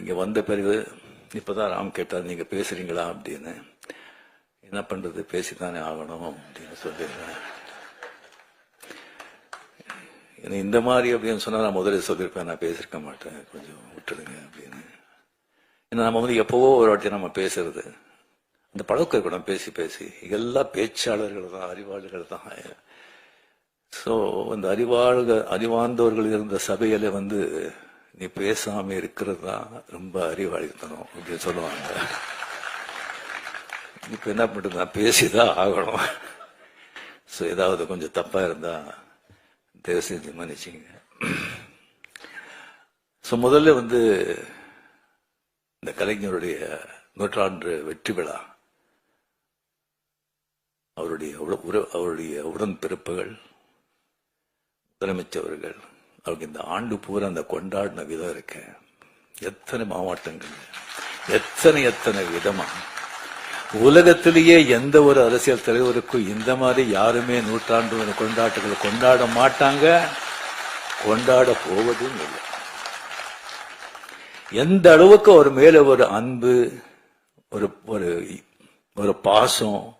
இங்கே வந்த பிறகு இப்பதான் ராம் கேட்டார் நீங்கள் பேசுகிறீங்களா அப்படின்னு. என்ன பண்ணுறது பேசித்தானே ஆகணும் அப்படின்னு சொல்லிடுறேன் ஏன்னா இந்த மாதிரி அப்படின்னு சொன்னால் நான் முதல்ல சொல்லியிருப்பேன் நான் பேசியிருக்க மாட்டேன். கொஞ்சம் விட்டுடுங்க அப்படின்னு. ஏன்னா நம்ம வந்து எப்போவோ ஒரு வாட்டி நம்ம பேசுறது அந்த பழக்கம் இருக்கணும். பேசி பேசி. எல்லா பேச்சாளர்கள் தான் அறிவாளர்கள் தான். ஸோ அந்த அறிவாளர்கள் அறிவார்ந்தவர்கள் இருந்த சபையில் வந்து நீ பேசாம இருக்கிறது தான் ரொம்ப அறிவாளித்தனம் அப்படின்னு சொல்லுவாங்க. இப்ப என்ன பண்ணுறது நான் பேசிதான் ஆகணும். ஸோ ஏதாவது கொஞ்சம் தப்பா இருந்தா தயவு செஞ்சு மன்னிச்சிங்க. ஸோ முதல்ல வந்து இந்த கலைஞருடைய நூற்றாண்டு வெற்றி விழா அவருடைய உட- உற- அவருடைய உடன்பிறப்புகள் முதலமைச்சவர்கள் அவங்க இந்த ஆண்டு பூரா அந்த கொண்டாடின விதம் இருக்கு. எத்தனை மாவட்டங்கள். எத்தனை எத்தனை விதமா. உலகத்திலேயே எந்த ஒரு அரசியல் தலைவருக்கும் இந்த மாதிரி யாருமே நூற்றாண்டு கொண்டாட்டங்களை கொண்டாட மாட்டாங்க. கொண்டாட போவதும் இல்லை. எந்த அளவுக்கு ஒரு மேல ஒரு அன்பு ஒரு ஒரு ஒரு பாசம்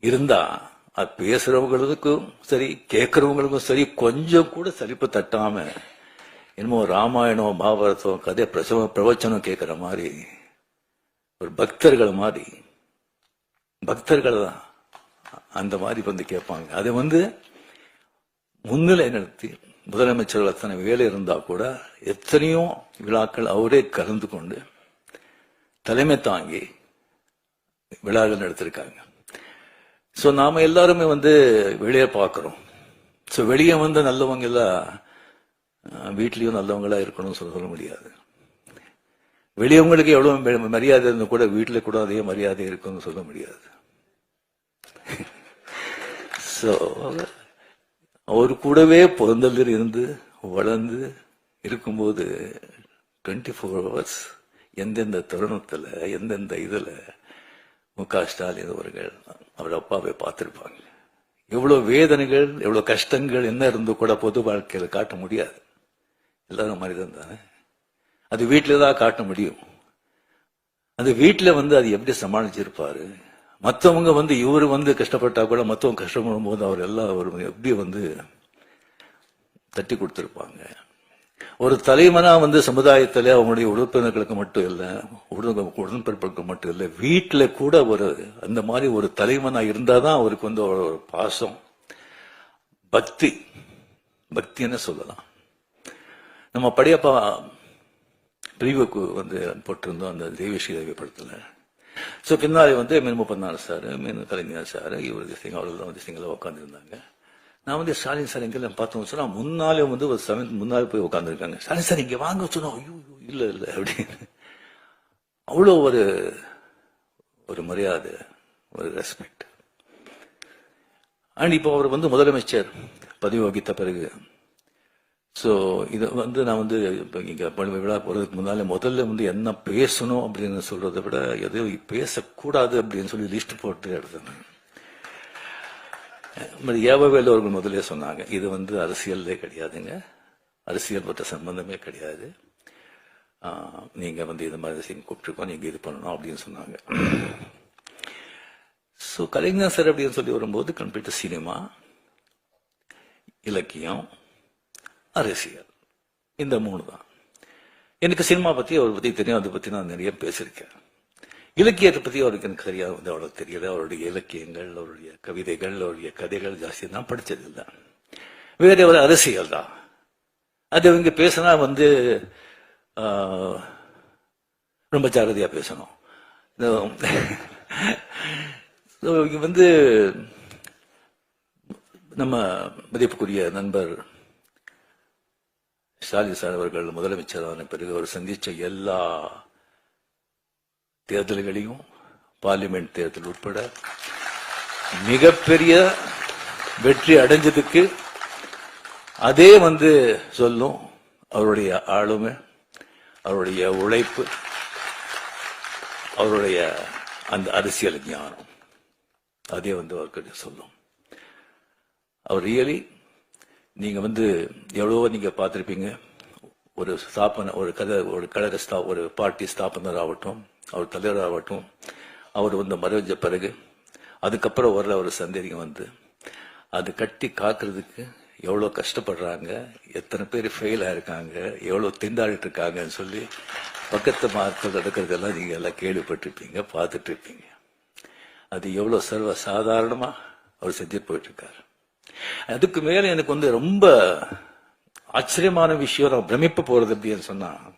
இருந்தா அது பேசுறவங்களுக்கும் சரி கேட்கறவங்களுக்கும் சரி கொஞ்சம் கூட சலிப்பு தட்டாம என்னமோ ராமாயணம் மகாபாரதம் கதை பிரசவ பிரவச்சனம் கேட்கிற மாதிரி ஒரு பக்தர்கள் மாதிரி பக்தர்கள் தான் அந்த மாதிரி வந்து கேட்பாங்க. அதை வந்து முன்னிலை நடத்தி முதலமைச்சர்கள் அத்தனை வேலை இருந்தா கூட எத்தனையோ விழாக்கள் அவரே கலந்து கொண்டு தலைமை தாங்கி விழாக்கள் நடத்திருக்காங்க. ஸோ நாம் எல்லாருமே வந்து வெளியே பார்க்குறோம். ஸோ வெளியே வந்து நல்லவங்களா வீட்லேயும் நல்லவங்களா இருக்கணும்னு சொல்ல சொல்ல முடியாது. வெளியவங்களுக்கு எவ்வளவு மரியாதை இருந்தால் கூட வீட்டில் கூட அதே மரியாதை இருக்கும்னு சொல்ல முடியாது. ஸோ அவர் கூடவே பிறந்ததில் இருந்து வளர்ந்து இருக்கும்போது டுவெண்ட்டி ஃபோர் ஹவர்ஸ் எந்தெந்த தருணத்தில் எந்தெந்த இதில் மு க ஸ்டாலின் அவர்கள் அவர் அப்பாவை பார்த்திருப்பாங்க. எவ்வளோ வேதனைகள் எவ்வளோ கஷ்டங்கள் என்ன இருந்து கூட பொது வாழ்க்கையில் காட்ட முடியாது. எல்லாரும் மனிதன் தானே. அது வீட்டில் தான் காட்ட முடியும். அது வீட்டில் வந்து அது எப்படி சமாளிச்சிருப்பாரு? மற்றவங்க வந்து இவர் வந்து கஷ்டப்பட்டா கூட மற்றவங்க கஷ்டப்படும் போது அவர் எல்லாம் அவர் எப்படி வந்து தட்டி கொடுத்துருப்பாங்க. ஒரு தலைமனா வந்து சமுதாயத்தில் அவங்களுடைய உறுப்பினர்களுக்கு மட்டும் இல்லை உடன் உடன்பிறப்புகளுக்கு மட்டும் இல்லை வீட்டில் கூட ஒரு அந்த மாதிரி ஒரு தலைமனாக இருந்தால் தான் அவருக்கு வந்து ஒரு பாசம். பக்தி. பக்தின்னு சொல்லலாம். நம்ம படையப்பா பிரிவுக்கு வந்து போட்டிருந்தோம் அந்த தேவிஸ்ரீ தேவி படத்தில். ஸோ பின்னாலே வந்து மீன் முப்பநாள் சார் மீன் கலைஞர் சார் இவர் திசைங்க அவர்கள் வந்து உட்காந்துருந்தாங்க நான் வந்து ஸ்டாலின் சார் எங்கெல்லாம் பார்த்தோம். சொன்னா முன்னாலே வந்து ஒரு செவன்த் முன்னாலே போய் உட்காந்துருக்காங்க ஸ்டாலின் சார் இங்க வாங்க சொன்னோம் ஐயோ இல்ல இல்ல அப்படின்னு. அவ்வளோ ஒரு ஒரு மரியாதை ஒரு ரெஸ்பெக்ட் அண்ட் இப்போ அவர் வந்து முதலமைச்சர் பதவி வகித்த பிறகு ஸோ இதை வந்து நான் வந்து இப்போ இங்கே பழுவை விழா போகிறதுக்கு முன்னாலே முதல்ல வந்து என்ன பேசணும் அப்படின்னு சொல்றதை விட எதையும் பேசக்கூடாது அப்படின்னு சொல்லி லிஸ்ட் போட்டு எடுத்தேன். ஏவவேல் அவர்கள் முதலே சொன்னாங்க இது வந்து அரசியல்லே கிடையாதுங்க அரசியல் பற்ற சம்பந்தமே கிடையாது நீங்கள் நீங்க வந்து இது மாதிரி செய்ய கூப்பிட்டுருக்கோம் நீங்க இது பண்ணணும் அப்படின்னு சொன்னாங்க ஸோ கலைஞர் சார் அப்படின்னு சொல்லி வரும்போது கம்ப்யூட்டர் சினிமா இலக்கியம் அரசியல் இந்த மூணு தான் எனக்கு சினிமா பத்தி அவரை பத்தி தெரியும் அதை பத்தி நான் நிறைய பேசியிருக்கேன் இலக்கியத்தை பத்தி அவருக்கு எனக்கு சரியா வந்து அவ்வளவு தெரியல அவருடைய இலக்கியங்கள் அவருடைய கவிதைகள் அவருடைய கதைகள் ஜாஸ்தி தான் படிச்சது இல்லை வேற ஒரு அரசியல் தான். அது இவங்க பேசினா வந்து ஆஹ், ரொம்ப ஜாகிரதையா பேசணும். இவங்க இங்க வந்து நம்ம மதிப்புக்குரிய நண்பர் ஸ்டாலின் சார் அவர்கள் முதலமைச்சரான பிறகு அவர் சந்திச்ச எல்லா தேர்தல்களையும் பார்லிமெண்ட் தேர்தல் உட்பட மிகப்பெரிய வெற்றி அடைஞ்சதுக்கு அதே வந்து சொல்லும் அவருடைய ஆளுமை அவருடைய உழைப்பு அவருடைய அந்த அரசியல் ஞானம். அதே வந்து அவர்கிட்ட சொல்லும். அவர் ரியலி நீங்க வந்து எவ்வளவோ நீங்க பார்த்துருப்பீங்க. ஒரு ஸ்தாபன ஒரு கழக ஒரு கழக ஸ்தா ஒரு பார்ட்டி ஸ்தாபனர் ஆகட்டும் அவர் தலைவராகட்டும் அவர் வந்து மறைஞ்ச பிறகு அதுக்கப்புறம் வரல ஒரு சந்தேகம் வந்து. அது கட்டி காக்குறதுக்கு எவ்வளோ கஷ்டப்படுறாங்க எத்தனை பேர் ஃபெயில் ஆயிருக்காங்க எவ்வளோ திண்டாடிட்டு இருக்காங்கன்னு சொல்லி பக்கத்து மார்க்கள் நடக்கிறதெல்லாம் நீங்கள் எல்லாம் கேள்விப்பட்டிருப்பீங்க பார்த்துட்டு இருப்பீங்க அது எவ்வளோ சர்வ சாதாரணமாக அவர் செஞ்சுட்டு போயிட்டுருக்காரு. அதுக்கு மேலே எனக்கு வந்து ரொம்ப ஆச்சரியமான விஷயம் நான் பிரமிப்பு போகிறது அப்படின்னு சொன்னால்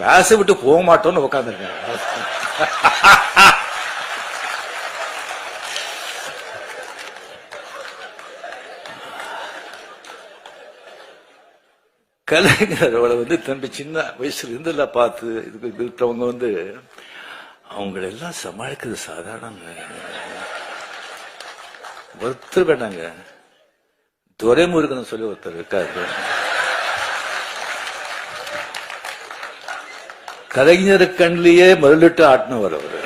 கிளாஸ் விட்டு போக மாட்டோம்னு உட்காந்துருக்காங்க கலைஞரோட வந்து தம்பி சின்ன வயசுல இருந்து எல்லாம் பார்த்து இதுக்கு இருக்கிறவங்க வந்து அவங்கள எல்லாம் சமாளிக்கிறது சாதாரணங்க. ஒருத்தர் வேண்டாங்க துரைமுருகன் சொல்லி ஒருத்தர் இருக்காரு. கலைஞர் கண்ணிலேயே முதலிட்டு ஆட்டினவர் அவர்.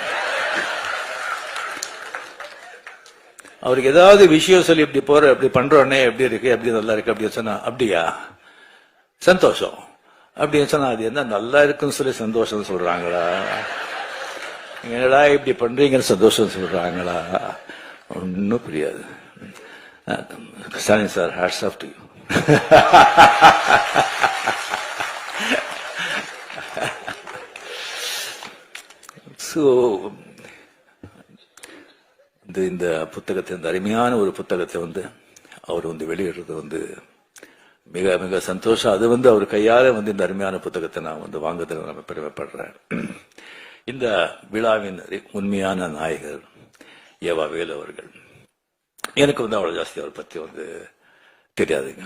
அவருக்கு ஏதாவது விஷயம் சொல்லி இப்படி போற இப்படி பண்றோன்னே எப்படி இருக்கு எப்படி நல்லா இருக்கு அப்படின்னு சொன்னா அப்படியா? சந்தோஷம். அப்படின்னு சொன்னா அது என்ன நல்லா இருக்குன்னு சொல்லி சந்தோஷம் சொல்றாங்களா? என்னடா இப்படி பண்றீங்கன்னு சந்தோஷம் சொல்றாங்களா? ஒன்னும் புரியாது. Stalin sir hats off to so இந்த இந்த புத்தகத்தை இந்த அருமையான ஒரு புத்தகத்தை வந்து அவர் வந்து வெளியிடுறது வந்து மிக மிக சந்தோஷம். அது வந்து அவர் கையால வந்து இந்த அருமையான புத்தகத்தை நான் வந்து வாங்குறதுல நான் பெருமைப்படுறேன். இந்த விழாவின் உண்மையான நாயகர் ஏவா வேலு அவர்கள். எனக்கு வந்து அவ்வளோ ஜாஸ்தி அவரை பற்றி வந்து தெரியாதுங்க.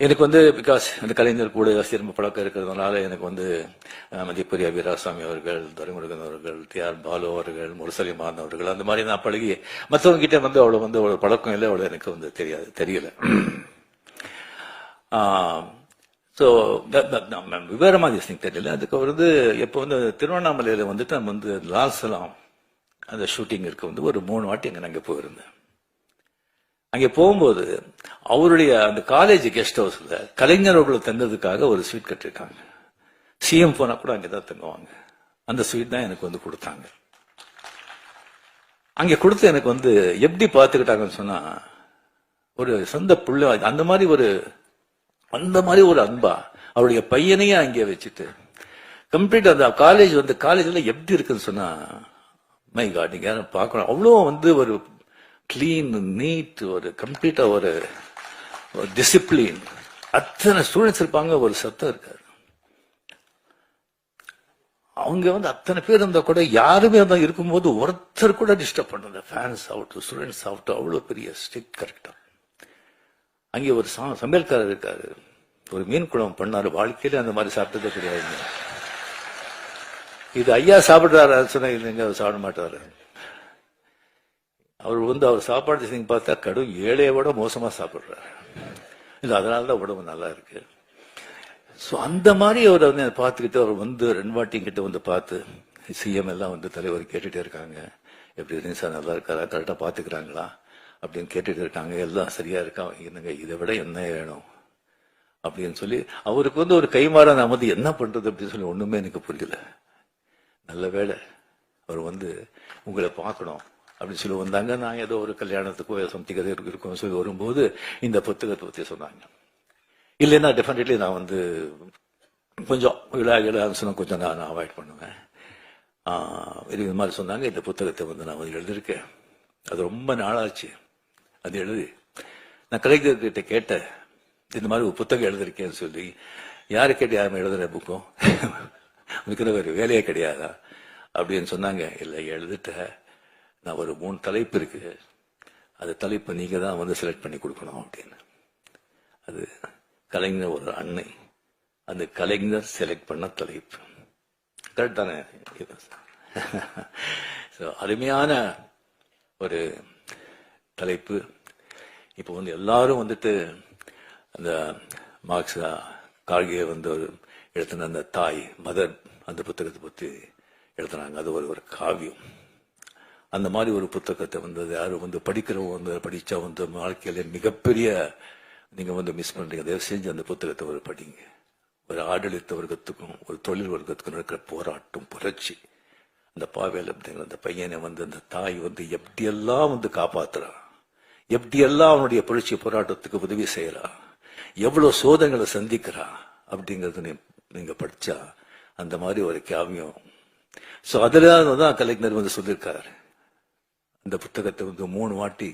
எனக்கு வந்து பிகாஸ் அந்த கலைஞர் கூட சிறப்பு பழக்கம் இருக்கிறதுனால எனக்கு வந்து அஹ், வீராசாமி அவர்கள் துரைமுருகன் அவர்கள் டி ஆர் பாலு அவர்கள் முரசலிமான் அவர்கள் அந்த மாதிரி நான் பழகி மற்றவங்க கிட்ட வந்து அவ்வளவு வந்து அவ்வளவு பழக்கம் இல்லை அவ்வளவு எனக்கு வந்து தெரியாது தெரியல. ஸோ விவரமா திங் தெரியல. அதுக்கு வந்து எப்போ வந்து திருவண்ணாமலையில் வந்துட்டு நம்ம வந்து லால் சலாம் அந்த ஷூட்டிங் இருக்க வந்து ஒரு மூணு வாட்டி அங்கே நாங்கள் போயிருந்தேன். அங்கே போகும்போது அவருடைய அந்த காலேஜ் கெஸ்ட் ஹவுஸ்ல கலைஞர்களை தந்ததுக்காக ஒரு ஸ்வீட் கட்டிருக்காங்க சிஎம் போனா கூட அங்கதான் தங்குவாங்க. அந்த ஸ்வீட் தான் எனக்கு வந்து கொடுத்தாங்க. அங்க கொடுத்து எனக்கு வந்து எப்படி பார்த்துக்கிட்டாங்கன்னு சொன்னா ஒரு சொந்த புள்ள அந்த மாதிரி ஒரு அந்த மாதிரி ஒரு அன்பா அவருடைய பையனையே அங்கே வச்சுட்டு கம்ப்ளீட் அந்த காலேஜ் வந்து காலேஜ்ல எப்படி இருக்குன்னு சொன்னா மை காட் நீங்க யாரும் பார்க்கணும். அவ்வளோ வந்து ஒரு கிளீன் நீட் ஒரு கம்ப்ளீட்டா ஒரு டிசிப்ளின் அத்தனை ஸ்டூடெண்ட்ஸ் இருப்பாங்க ஒரு சத்தம் இருக்காரு அவங்க வந்து அத்தனை பேர் இருந்தா கூட யாருமே இருந்தா இருக்கும்போது ஒருத்தர் கூட டிஸ்டர்ப் பண்ணல. ஃபேன்ஸ் ஆகட்டும் ஸ்டூடெண்ட்ஸ் ஆகட்டும் அவ்வளோ பெரிய ஸ்டிக் கரெக்டாக அங்கே ஒரு சா- சமையல்காரர் இருக்காரு. ஒரு மீன் குழம்பு பண்ணாரு. வாழ்க்கையில அந்த மாதிரி சாப்பிட்டதே கிடையாது. இது ஐயா சாப்பிடுறாரு சொன்னா இல்லைங்க அவர் சாப்பிட மாட்டாரு? அவர் வந்து அவர் சாப்பாடு செய்தி பார்த்தா கடும் ஏழையை விட மோசமா சாப்பிடுறாரு. இல்லை அதனால தான் உடம்பு நல்லா இருக்கு. சோ அந்த மாதிரி அவர் வந்து பார்த்துக்கிட்டு அவர் வந்து ரெண்டு வாட்டிங்கிட்ட வந்து பார்த்து சிஎம் எல்லாம் வந்து தலைவர் கேட்டுட்டே இருக்காங்க. எப்படி இருந்து சார் நல்லா இருக்காரா? கரெக்டா பாத்துக்கிறாங்களா அப்படின்னு கேட்டுட்டு இருக்காங்க. எல்லாம் சரியா இருக்கா? என்னங்க இதை விட என்ன வேணும்? அப்படின்னு சொல்லி அவருக்கு வந்து ஒரு கைமாற நான் வந்து என்ன பண்றது அப்படின்னு சொல்லி ஒண்ணுமே எனக்கு புரியல. நல்ல வேலை அவர் வந்து உங்களை பார்க்கணும். அப்படின்னு சொல்லி வந்தாங்க. நான் ஏதோ ஒரு கல்யாணத்துக்கோ சம்திங் இருக்கோம் சொல்லி வரும்போது இந்த புத்தகத்தை பற்றி சொன்னாங்க. இல்லைன்னா டெஃபினெட்லி நான் வந்து கொஞ்சம் விழா விழான்னு கொஞ்சம் நான் அவாய்ட் பண்ணுவேன். இது மாதிரி சொன்னாங்க. இந்த புத்தகத்தை வந்து நான் வந்து எழுதியிருக்கேன். அது ரொம்ப நாளாச்சு. அது எழுதி நான் கலைஞர்கிட்ட கேட்டேன். இந்த மாதிரி ஒரு புத்தகம் எழுதிருக்கேன்னு சொல்லி. யாரு கேட்டு யாரும் எழுதுற புக்கும்? உனக்கு ஒரு வேலையே கிடையாதா? அப்படின்னு சொன்னாங்க. இல்லை எழுதிட்ட நான் ஒரு மூணு தலைப்பு இருக்கு. அந்த தலைப்பை நீங்க தான் வந்து செலக்ட் பண்ணி கொடுக்கணும் அப்படின்னு. அது கலைஞர் ஒரு அன்னை. அந்த கலைஞர் செலக்ட் பண்ண தலைப்பு. கரெக்ட் தானே? ஸோ அருமையான ஒரு தலைப்பு. இப்போ வந்து எல்லாரும் வந்துட்டு அந்த மார்க்ஸ் கார்கே வந்து ஒரு எழுத்தின அந்த தாய் மதர் அந்த புத்தகத்தை பற்றி எழுத்துனாங்க அது ஒரு ஒரு காவியம். அந்த மாதிரி ஒரு புத்தகத்தை வந்து யாரும் வந்து படிக்கிறவங்க வந்து படிச்சா வந்து வாழ்க்கையில மிகப்பெரிய நீங்க வந்து மிஸ் பண்றீங்க. தயவு செஞ்சு அந்த புத்தகத்தை ஒரு படிங்க. ஒரு ஆடளித்த வர்க்கத்துக்கும் ஒரு தொழில் வர்க்கத்துக்கும் நடக்கிற போராட்டம் புரட்சி. அந்த பாவேல் அப்படிங்கிற அந்த பையனை வந்து அந்த தாய் வந்து எப்படியெல்லாம் வந்து காப்பாத்துறான் எப்படியெல்லாம் அவனுடைய புரட்சி போராட்டத்துக்கு உதவி செய்யறா? எவ்வளவு சோதனைகளை சந்திக்கிறான் அப்படிங்கறது நீ- நீங்க படிச்சா அந்த மாதிரி ஒரு காவியம். சோ அதுல தான் கலைஞர் வந்து சொல்லியிருக்காரு. அந்த புத்தகத்தை வந்து மூணு வாட்டி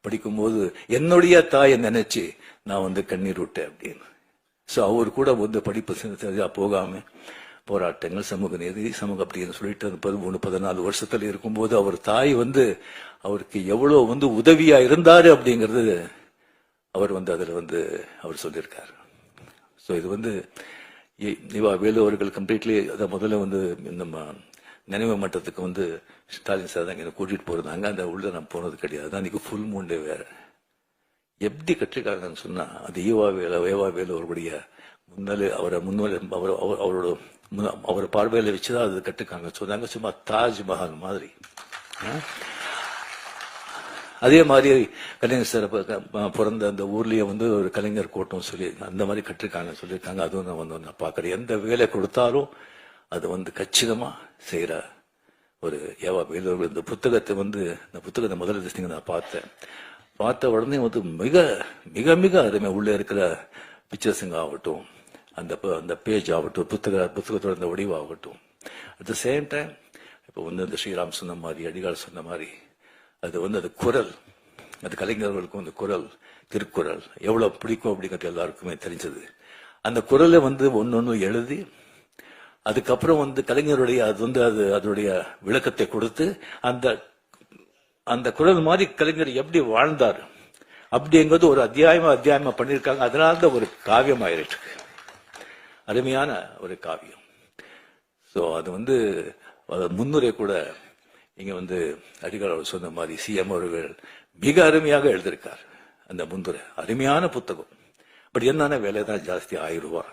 படிக்கும்போது என்னுடைய தாயை நினைச்சு நான் வந்து கண்ணீர் விட்டேன் அப்படின்னு. சோ அவர் கூட வந்து படிப்பு செ- போகாம போராட்டங்கள் சமூக நீதி சமூக அப்படின்னு சொல்லிட்டு அந்த பதிமூணு பதினாலு வருஷத்துல இருக்கும்போது அவர் தாய் வந்து அவருக்கு எவ்வளவு வந்து உதவியா இருந்தாரு அப்படிங்கிறது அவர் வந்து அதுல வந்து அவர் சொல்லியிருக்கார். ஸோ இது வந்து இவா வேலு அவர்கள் கம்ப்ளீட்லி அதை முதல்ல வந்து நம்ம நினைவு மட்டத்துக்கு வந்து ஸ்டாலின் சார் தான் என்னை கூட்டிட்டு போயிருந்தாங்க அந்த உள்ள நான் போனது கிடையாது. அன்னைக்கு ஃபுல் மூண்டே வேற. எப்படி கட்டிருக்காங்கன்னு சொன்னா அது ஈவா வேல வேவா வேல அவருடைய முன்னாலே அவரை முன்னாலே அவர் அவரோட முன்ன- அவர் பார்வையில வச்சுதான் அது கட்டுக்காங்க. சொன்னாங்க சும்மா தாஜ்மஹால் மாதிரி. அதே மாதிரி கலைஞர் சார் பிறந்த அந்த ஊர்லயே வந்து ஒரு கலைஞர் கோட்டம் சொல்லி அந்த மாதிரி கட்டிருக்காங்க சொல்லியிருக்காங்க. அதுவும் நான் வந்து நான் பார்க்கறேன். எந்த வேலை கொடுத்தாலும் அதை வந்து கச்சிதமா செய்கிற ஒரு ஏவா வேலூர் இந்த புத்தகத்தை வந்து இந்த புத்தகத்தை முதல்ல திசைங்க நான் பார்த்தேன். பார்த்த உடனே வந்து மிக மிக மிக அருமை உள்ளே இருக்கிற பிக்சர்ஸுங்க ஆகட்டும். அந்த ப- அந்த பேஜ் ஆகட்டும் புத்தக புத்தகத்தோட அந்த வடிவாகட்டும். அட் த சேம் டைம் இப்போ வந்து இந்த ஸ்ரீராம் சொன்ன மாதிரி அடிகால் சொன்ன மாதிரி அது வந்து அது குரல். அது கலைஞர்களுக்கும் அந்த குரல் திருக்குறள். எவ்வளவு பிடிக்கும் அப்படிங்கிறது எல்லாருக்குமே தெரிஞ்சது. அந்த குரலை வந்து ஒன்னொன்னு எழுதி அதுக்கப்புறம் வந்து கலைஞருடைய அது வந்து அது அதனுடைய விளக்கத்தை கொடுத்து அந்த அந்த குரல் மாதிரி கலைஞர் எப்படி வாழ்ந்தார்? அப்படிங்கிறது ஒரு அத்தியாயமா அத்தியாயமா பண்ணியிருக்காங்க. அதனால தான் ஒரு காவியம் ஆயிருக்கு. அருமையான ஒரு காவியம். சோ அது வந்து முன்னுரை கூட இங்க வந்து அடிகள் அவர் சொன்ன மாதிரி சிஎம் அவர்கள் மிக அருமையாக எழுதியிருக்கார் அந்த முன்னுரை. அருமையான புத்தகம். பட் என்னன்னா விலை தான் ஜாஸ்தி ஆயிரம் ரூபாய்.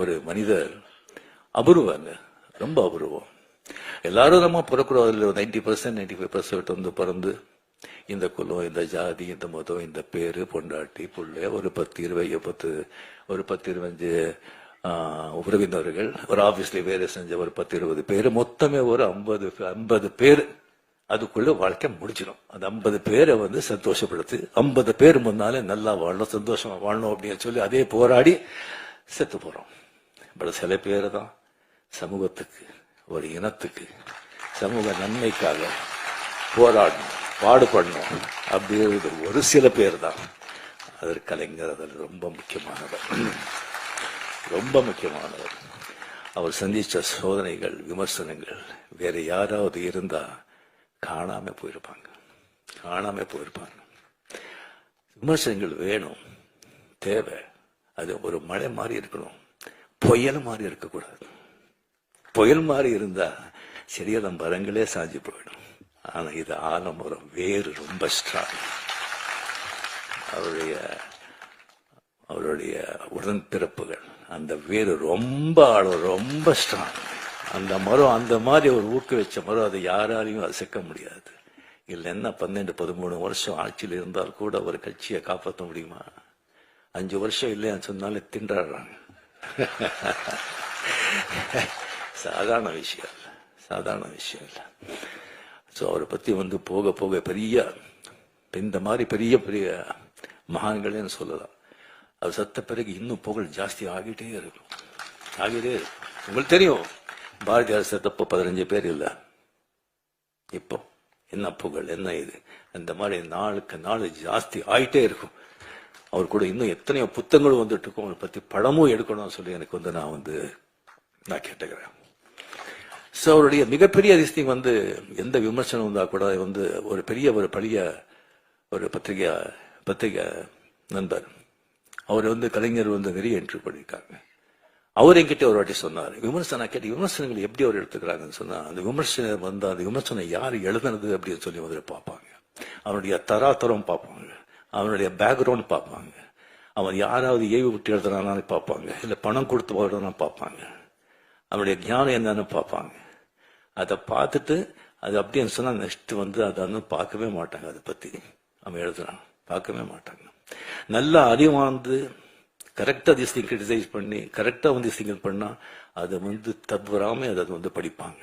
ஒரு மனிதர் அபூர்வங்க ரொம்ப அபூர்வம். எல்லாரும் நம்ம பிறக்கிறோம் அதில் ninety percent ninety five percent வந்து பிறந்து இந்த குலம் இந்த ஜாதி இந்த மதம் இந்த பேரு பொண்டாட்டி புள்ள ஒரு பத்து இருபது பத்து ஒரு பத்து இருபஞ்சு உறவினர்கள் ஒரு ஆபீஸ்ல வேலை செஞ்ச ஒரு பத்து இருபது பேர் மொத்தமே ஒரு ஐம்பது ஐம்பது பேர். அதுக்குள்ள வாழ்க்கை முடிச்சிடும் அந்த ஐம்பது பேரை வந்து சந்தோஷப்படுத்து ஐம்பது பேர் முன்னாலே நல்லா வாழணும் சந்தோஷமா வாழணும் அப்படின்னு சொல்லி அதே போராடி செத்து போறோம். பட் சில பேர் தான் சமூகத்துக்கு ஒரு இனத்துக்கு சமூக நன்மைக்காக போராடணும் பாடுபடணும் அப்படிங்கிறது ஒரு சில பேர் தான். அதில் கலைஞர் அதில் ரொம்ப முக்கியமானவர். ரொம்ப முக்கியமானவர். அவர் சந்தித்த சோதனைகள் விமர்சனங்கள் வேற யாராவது இருந்தால் காணாமல் போயிருப்பாங்க. காணாமல் போயிருப்பாங்க. விமர்சனங்கள் வேணும் தேவை. அது ஒரு மழை மாதிரி இருக்கணும். புயல் மாதிரி இருக்கக்கூடாது. புயல் மாதிரி இருந்தா செடியெல்லாம் மரங்களே சாஞ்சு போயிடும். ஆனா இது ஆலமரம் வேறு ரொம்ப ஸ்ட்ராங் அவருடைய அவருடைய உடன்பிறப்புகள் அந்த வேறு ரொம்ப ஆழம் ரொம்ப ஸ்ட்ராங் அந்த மரம் அந்த மாதிரி ஒரு ஊக்குவிச்ச மரம் அதை யாராலையும் அசைக்க முடியாது. இல்லைன்னா பன்னெண்டு பதிமூணு வருஷம் ஆட்சியில் இருந்தால் கூட ஒரு கட்சியை காப்பாற்ற முடியுமா? அஞ்சு வருஷம் இல்லைன்னு சொன்னாலே திண்டாடுறாங்க. சாதாரண விஷயம். இல்லை சாதாரண விஷயம் இல்லை. ஸோ அவரை பத்தி வந்து போக போக பெரிய இந்த மாதிரி பெரிய பெரிய மகான்களேன்னு சொல்லலாம். அவர் சத்த பிறகு இன்னும் புகழ் ஜாஸ்தி ஆகிட்டே இருக்கும். ஆகிட்டே இருக்கும். உங்களுக்கு தெரியும் பாரதியார் சத்தப்போ பதினஞ்சு பேர் இல்லை. இப்போ என்ன புகழ் என்ன இது? அந்த மாதிரி நாளுக்கு நாள் ஜாஸ்தி ஆயிட்டே இருக்கும். அவர் கூட இன்னும் எத்தனையோ புத்தகங்களும் வந்துட்டு இருக்கும். அவரை பத்தி படமும் எடுக்கணும்னு சொல்லி எனக்கு வந்து நான் வந்து நான் கேட்டுக்கிறேன். ஸோ அவருடைய மிகப்பெரிய அதிசயம் வந்து எந்த விமர்சனம் வந்தா கூட வந்து ஒரு பெரிய ஒரு பழைய ஒரு பத்திரிகை பத்திரிகை நண்பர். அவர் வந்து கலைஞர் வந்து நிறைய இன்டர்வியூ பண்ணியிருக்காங்க. அவர் என்கிட்ட ஒரு வாட்டி சொன்னார். விமர்சனம் கேட்டு விமர்சனங்கள் எப்படி அவர் எடுத்துக்கிறாங்கன்னு சொன்னா அந்த விமர்சனம் வந்து அந்த விமர்சனம் யார் எழுதுனது அப்படின்னு சொல்லி வந்து பார்ப்பாங்க. அவருடைய தராதரம் பார்ப்பாங்க. அவனுடைய பேக்ரவுண்ட் பார்ப்பாங்க. அவன் யாராவது ஏவி விட்டு எழுதுறானான்னு பார்ப்பாங்க. இல்லை பணம் கொடுத்து எழுதுனா பார்ப்பாங்க. அவனுடைய ஞானம் என்னன்னு பார்ப்பாங்க. அதை பார்த்துட்டு அது அப்படின்னு சொன்னால் நெக்ஸ்ட் வந்து அதை வந்து பார்க்கவே மாட்டாங்க அதை பற்றி அவன் எழுதுறான். பார்க்கவே மாட்டாங்க. நல்ல அறிவார்ந்து கரெக்டாக திஸ் கிரிட்டிசைஸ் பண்ணி கரெக்டாக வந்து சிங்கிள் பண்ணால் அதை வந்து தவறாமல் அதை வந்து படிப்பாங்க.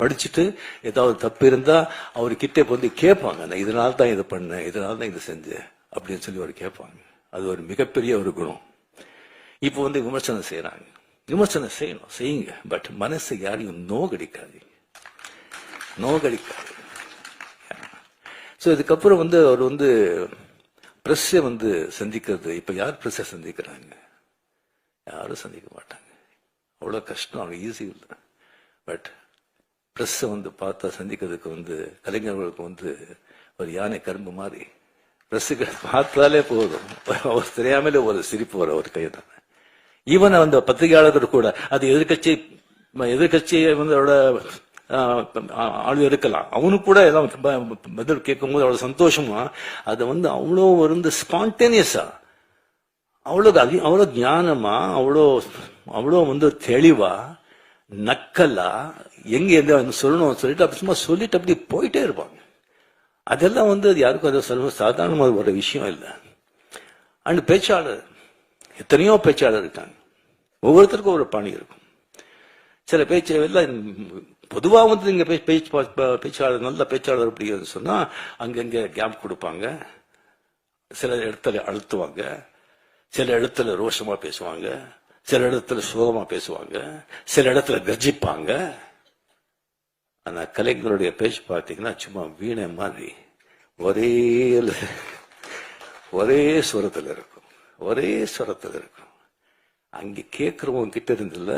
படிச்சுட்டு ஏதாவது தப்பு இருந்தால் அவர் கிட்ட வந்து கேட்பாங்க. நான் இதனால தான் இதை பண்ணேன் இதனால தான் இதை செஞ்சேன். அப்படின்னு சொல்லி அவர் கேட்பாங்க. அது ஒரு மிகப்பெரிய ஒரு குணம். இப்போ வந்து விமர்சனம் செய்யறாங்க விமர்சனம் செய்யணும் செய்யுங்க. பட் மனசு யாரையும் நோகடிக்காது நோகடிக்காது ஸோ இதுக்கப்புறம் வந்து அவர் வந்து பிரஸ்ஸை வந்து சந்திக்கிறது. இப்போ யார் பிரஸ்ஸை சந்திக்கிறாங்க? யாரும் சந்திக்க மாட்டாங்க. அவ்வளோ கஷ்டம் அவங்க ஈஸி இல்லை பட் பிரஸ்ஸை வந்து பார்த்தா சந்திக்கிறதுக்கு வந்து கலைஞர்களுக்கு வந்து ஒரு யானை கரும்பு மாதிரி. பிரஸ்ஸுக்கு பார்த்தாலே போதும். அவர் தெரியாமலே ஒரு சிரிப்பு வரும் அவர் கையை தான் ஈவன் அந்த பத்திரிகையாளர்கள் கூட அது எதிர்கட்சி எதிர்கட்சி வந்து அவரோட ஆளு இருக்கலாம் அவனுக்கு கூட ஏதாவது பதில் கேட்கும்போது அவ்வளவு சந்தோஷமா அதை வந்து அவ்வளோ வந்து ஸ்பான்டேனியஸா அவ்வளோ அதி அவ்வளோ ஞானமா அவ்வளோ அவ்வளோ வந்து தெளிவா நக்கலா எங்க எந்த சொல்லணும்னு சொல்லிட்டு அப்படி சும்மா சொல்லிட்டு அப்படி போயிட்டே இருப்பாங்க. அதெல்லாம் வந்து அது யாருக்கும் அது சொல்ல சாதாரணமாக ஒரு விஷயம் இல்லை. அண்ட் பேச்சாளர் எத்தனையோ பேச்சாளர் இருக்காங்க. ஒவ்வொருத்தருக்கும் ஒரு பாணி இருக்கும். சில பேச்சு எல்லாம் பொதுவாக வந்து நீங்க பேச்சு பேச்சாளர் நல்ல பேச்சாளர் அப்படின்னு சொன்னால் அங்கங்கே கேப் கொடுப்பாங்க. சில இடத்துல அழுத்துவாங்க. சில இடத்துல ரோஷமாக பேசுவாங்க. சில இடத்துல சுகமாக பேசுவாங்க. சில இடத்துல கர்ஜிப்பாங்க. அந்த கலைஞருடைய பேச்சு பார்த்தீங்கன்னா சும்மா வீணை மாதிரி. ஒரே ஒரே சுரத்தில் இருக்கும். ஒரே சுரத்தில் இருக்கும். அங்கே கேட்குறவங்க கிட்ட இருந்துல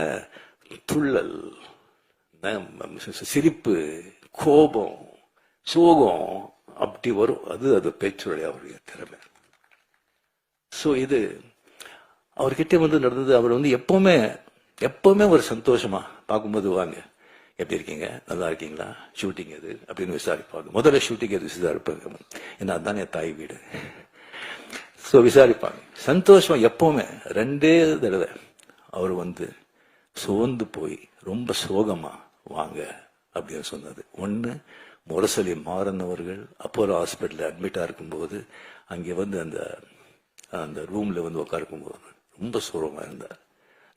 துள்ளல் சிரிப்பு கோபம் சோகம் அப்படி வரும். அது அது பேச்சுடைய அவருடைய திறமை. சோ இது அவர்கிட்ட வந்து நடந்தது. அவர் வந்து எப்பவுமே எப்பவுமே ஒரு சந்தோஷமா பார்க்கும்போது வாங்க. எப்படி இருக்கீங்க? நல்லா இருக்கீங்களா? ஷூட்டிங் எது? அப்படின்னு விசாரிப்பாங்க. முதல்ல ஷூட்டிங் எது விசாரிப்பாங்க? ஏன்னா அதுதான் என் தாய் வீடு. ஸோ விசாரிப்பாங்க. சந்தோஷம் எப்பவுமே ரெண்டே தடவை. அவர் வந்து சோர்ந்து போய் ரொம்ப சோகமா வாங்க அப்படின்னு சொன்னது. ஒன்று முரசொலி மாறினவர்கள் அப்போலோ ஹாஸ்பிட்டலில் அட்மிட்டாக இருக்கும்போது அங்கே வந்து அந்த அந்த ரூமில் வந்து உட்காருக்கும்போது ரொம்ப சோகமாக இருந்தார்.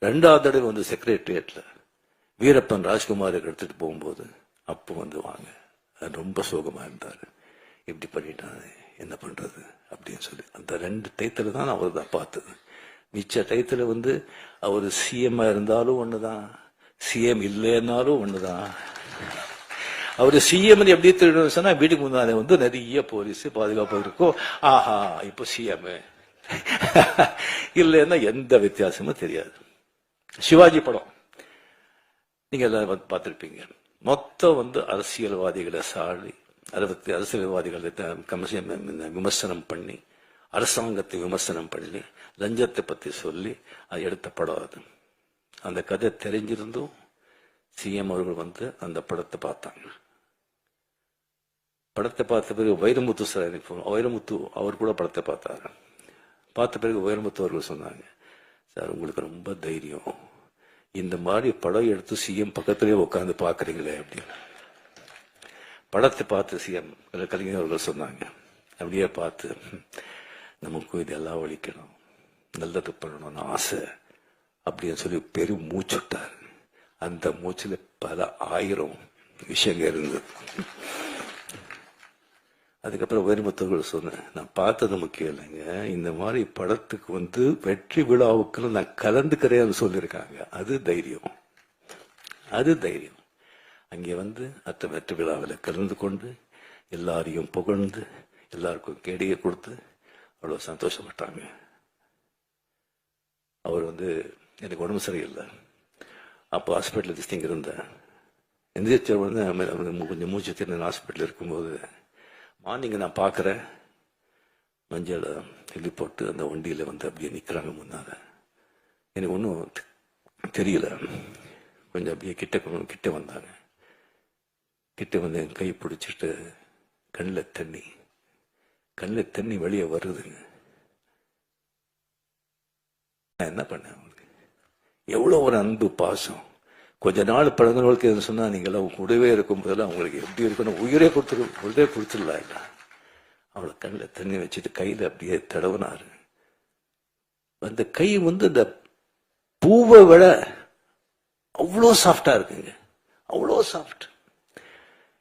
ரெண்டாவது தடவை வந்து செக்ரட்டரியேட்டில் வீரப்பன் ராஜ்குமாரை எடுத்துட்டு போகும்போது அப்போ வந்து வாங்க. ரொம்ப சோகமா இருந்தார். இப்படி பண்ணிட்டாரு. என்ன பண்றது அப்படின்னு சொல்லி. அந்த ரெண்டு டயத்துல தான் அவர் தான் பார்த்தது. மிச்ச டயத்துல வந்து அவர் சிஎம் இருந்தாலும் ஒண்ணுதான். சிஎம் இல்லைன்னாலும் ஒண்ணுதான். அவர் சிஎம் எப்படி திருடணும் சொன்னா வீட்டுக்கு முன்னாலே வந்து நிறைய போலீஸ் பாதுகாப்பு இருக்கும். ஆஹா இப்போ சிஎம் இல்லைன்னா எந்த வித்தியாசமும் தெரியாது. சிவாஜி படம். நீங்க எல்லாம் வந்து பார்த்துருப்பீங்க. மொத்தம் வந்து அரசியல்வாதிகளை சாடி அறுபத்தி அரசியல்வாதிகளை த- விமர்சனம் பண்ணி அரசாங்கத்தை விமர்சனம் பண்ணி லஞ்சத்தை பத்தி சொல்லி அது எடுத்த படம் அது. அந்த கதை தெரிஞ்சிருந்தும் சிஎம் அவர்கள் வந்து அந்த படத்தை பார்த்தாங்க. படத்தை பார்த்த பிறகு வைரமுத்து சார் வைரமுத்து அவர் கூட படத்தை பார்த்தாரு. பார்த்த பிறகு வைரமுத்து அவர்கள் சொன்னாங்க சார் உங்களுக்கு ரொம்ப தைரியம். இந்த மாதிரி படம் எடுத்து சிஎம் பக்கத்திலே உட்காந்து பார்க்கறீங்களே அப்படின்னு. படத்தை பார்த்து சிஎம் கலைஞர் அவர்கள் சொன்னாங்க. அப்படியே பார்த்து நமக்கும் இதெல்லாம் ஒழிக்கணும். நல்லது பண்ணணும்னு ஆசை அப்படின்னு சொல்லி பெரும் மூச்சுட்டார் அந்த மூச்சில் பல ஆயிரம் விஷயங்கள் இருந்தது. அதுக்கப்புறம் வேறுமுத்தவர்கள் சொன்னேன் நான் பார்த்தது முக்கியம் இல்லைங்க. இந்த மாதிரி படத்துக்கு வந்து வெற்றி விழாவுக்குள்ள நான் கலந்துக்கிறேன்னு சொல்லியிருக்காங்க. அது தைரியம். அது தைரியம். அங்கே வந்து அத்த வெற்றி விழாவில் கலந்து கொண்டு எல்லாரையும் புகழ்ந்து எல்லாருக்கும் கேடியை கொடுத்து அவ்வளோ சந்தோஷப்பட்டாங்க. அவர் வந்து எனக்கு உடம்பு சரியில்லை. அப்போ ஹாஸ்பிட்டலில் திஸ்திங்க இருந்தேன் எந்திரிச்ச உடனே கொஞ்சம் மூச்சு திறன் ஹாஸ்பிட்டல் இருக்கும்போது மார்னிங் நான் பார்க்குறேன். மஞ்சள் எழுதி போட்டு அந்த வண்டியில் வந்து அப்படியே நிற்கிறாங்க முன்னால். எனக்கு ஒன்றும் தெரியல. கொஞ்சம் அப்படியே கிட்ட கிட்ட வந்தாங்க. கிட்ட வந்து என் கை பிடிச்சிட்டு கண்ணில் தண்ணி. கண்ணில் தண்ணி வெளியே வருதுங்க நான் என்ன பண்ணேன் அவங்களுக்கு? எவ்வளோ ஒரு அன்பு பாசம். கொஞ்ச நாள் பழந்தவர்களுக்கு எது சொன்னால் நீங்க எல்லாம் கூடவே இருக்கும் போதெல்லாம் அவங்களுக்கு எப்படி இருக்கணும் உயிரே கொடுத்துரு உயிரே கொடுத்துடலாம் இல்ல. அவளை கண்ணில் தண்ணி வச்சுட்டு கையில் அப்படியே தடவினாரு. அந்த கை வந்து இந்த பூவை விட அவ்வளோ சாஃப்டாக இருக்குங்க. அவ்வளோ சாஃப்ட்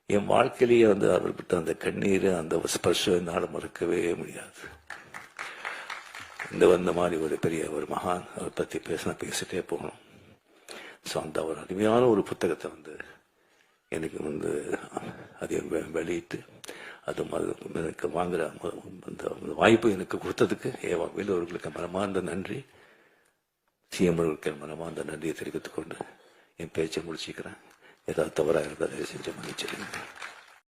என் வாழ்க்கையிலேயே வந்து அவர்கிட்ட அந்த கண்ணீர் அந்த ஸ்பர்ஷம் என்னால் மறக்கவே முடியாது. இந்த வந்த மாதிரி ஒரு பெரிய ஒரு மகான் அவரை பற்றி பேசினா பேசிட்டே போகணும். ஸோ அந்த ஒரு அருமையான ஒரு புத்தகத்தை வந்து எனக்கு வந்து அதை வெளியிட்டு அது எனக்கு வாங்குற அந்த வாய்ப்பு எனக்கு கொடுத்ததுக்கு ஏவா வேலூர்களுக்கு மனமார்ந்த நன்றி. சிஎம் அவர்களுக்கு மனமார்ந்த நன்றியை தெரிவித்துக்கொண்டு என் பேச்சை முடிச்சுக்கிறேன். ஏதாவது தவறாக இருந்தால் செஞ்சு மன்னிச்சிருங்க